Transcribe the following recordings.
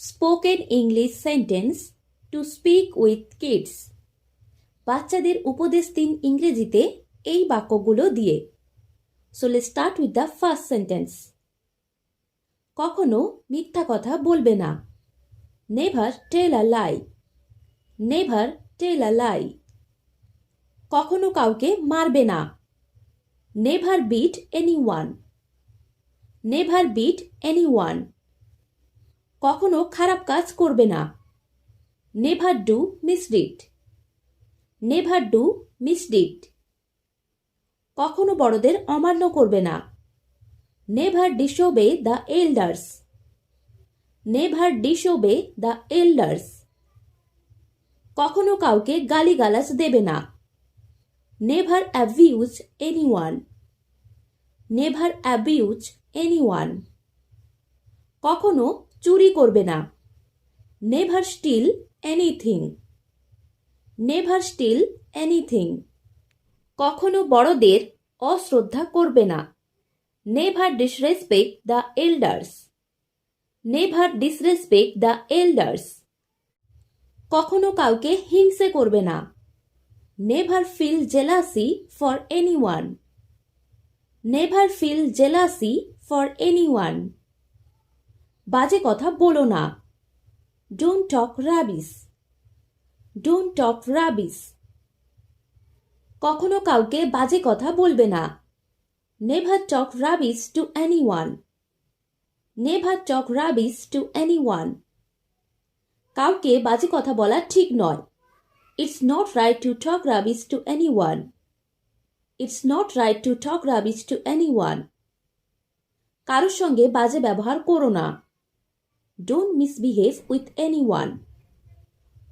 Spoken English sentence to speak with kids বাচ্চাদের উপদেশ দিন ইংরেজিতে এই বাক্যগুলো দিয়ে। So start with the first sentence কখনো মিথ্যা কথা বলবে না। Never tell a lie never tell a lie কখনো কাউকে মারবে না। Never beat any one never beat any one কখনো খারাপ কাজ করবে না। Never do misdeed never do misdeed কখনো বড়দের অমান্য করবে না। Never disobey the elders. Never disobey the elders. কখনো কাউকে গালিগালাজ দেবে না। Never abuse anyone. Never abuse anyone. কখনো চুরি করবে না। Never steal anything never steal anything কখনো বড়দের অশ্রদ্ধা করবে না। Never disrespect the elders never disrespect the elders কখনো কাউকে হিংসে করবে না। Never feel jealousy for anyone never feel jealousy for anyone বাজে কথা বলো না। ডোন্ট টক রাবিস ডোন্ট টক রাবিস কখনো কাউকে বাজে কথা বলবে না। Never talk rubbish to anyone never talk rubbish to anyone কাউকে বাজে কথা বলা ঠিক নয়। It's not right to talk rubbish to any one it's not right to talk rubbish to any one কারোর সঙ্গে বাজে ব্যবহার করো না। Don't misbehave with anyone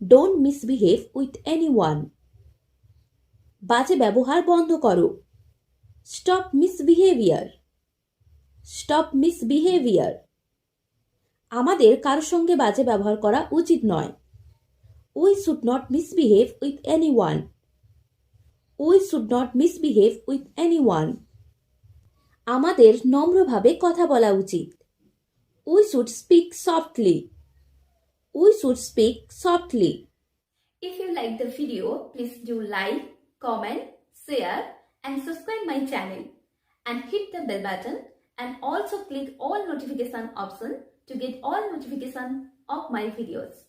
don't misbehave with anyone বাজে ব্যবহার বন্ধ করো। স্টপ মিসবিহেভিয়ার স্টপ মিসবিহেভিয়ার আমাদের কারোর সঙ্গে বাজে ব্যবহার করা উচিত নয়। We should not misbehave with any one we should not misbehave with any one আমাদের নম্রভাবে কথা বলা উচিত। We should speak softly. We should speak softly. If you like the video, please do like, comment, share and subscribe my channel and hit the bell button and also click all notification option to get all notification of my videos.